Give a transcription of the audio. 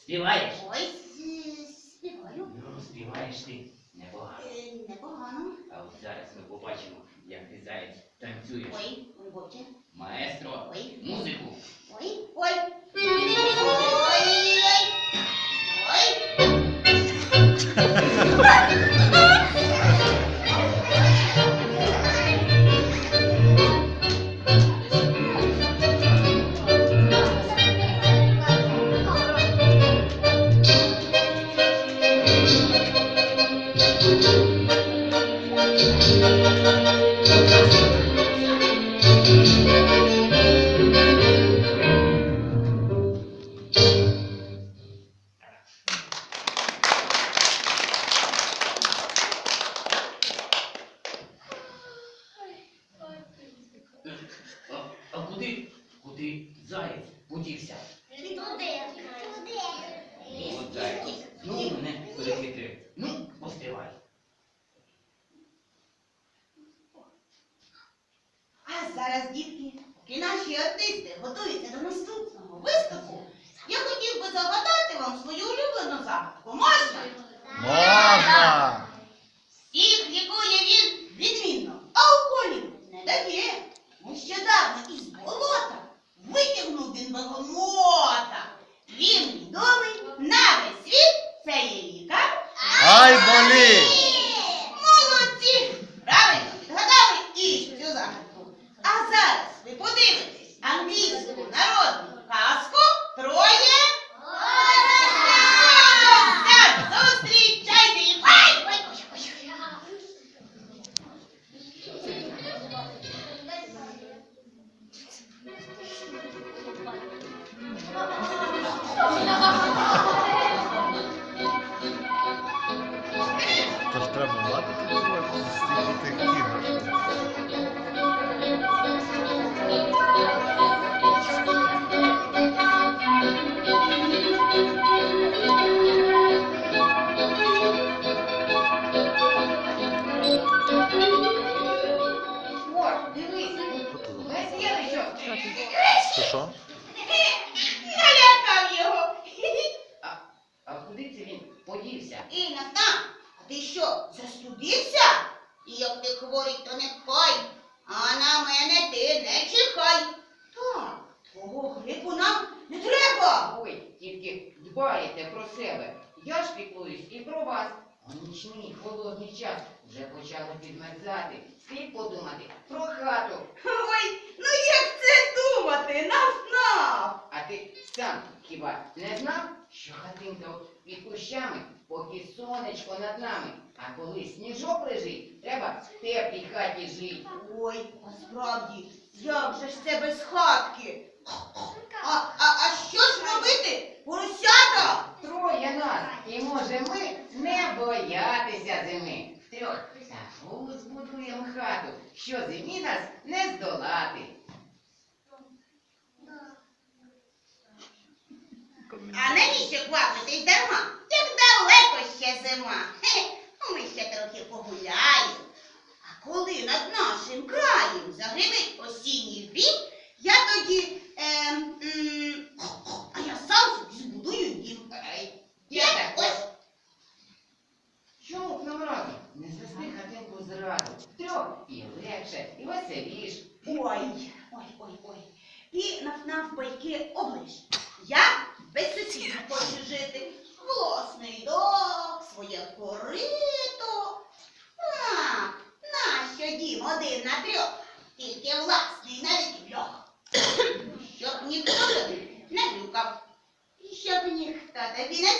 Співаєш? Ось е, співаю. Ну, співаєш ти непогано. Е, Непогано. А от зараз ми побачимо, як ти заяць танцюєш. Ой, ой, вовче. Маестро, Ой. музику. А куди? Куди заєць подівся? От заєць. Ну, мене перехитрив. Ну, поспівай. А зараз, дітки, поки наші артисти готуються до наступного виступу, я хотів би загадати вам свою улюблену загадку. Можна! Ти що, застудився? І як ти хворий, то не пхай, а на мене ти не чихай. Так, твого грипу нам не треба. Ой, тільки дбаєте про себе. Я ж піклуюсь і про вас. У нічний холодний час вже почало підмерзати. Слід подумати про хату. Ой, ну як це думати, нав-нав. А ти сам хіба не знав, що під кущами, поки сонечко над нами. А коли сніжок лежить, треба в теплій хаті жити. Ой, а справді, як же ж це без хатки? А, а, а що ж робити, поросята? Троє нас, і може ми не боятися зими. Втрьох таку збудуємо хату, що зимі нас не здолати. А навіщо квапитись дарма? Як далеко ще зима. Хе, ну ми ще трохи погуляємо. А коли над нашим краєм загримить осінній вік, я тоді. м, а я сам собі збудую дім. Я також. Чому б нам разом не звести хатинку зразу? Трьох і легше, і веселіш. Ой, ой, ой, ой. Ти нав навпайки оближ. Я без сусідів хоче жити. Власний дом, своє корито. А, нащо дім один на трьох? Тільки власний навіть льох. Щоб ніхто тобі не люкав. І щоб ніхто тобі не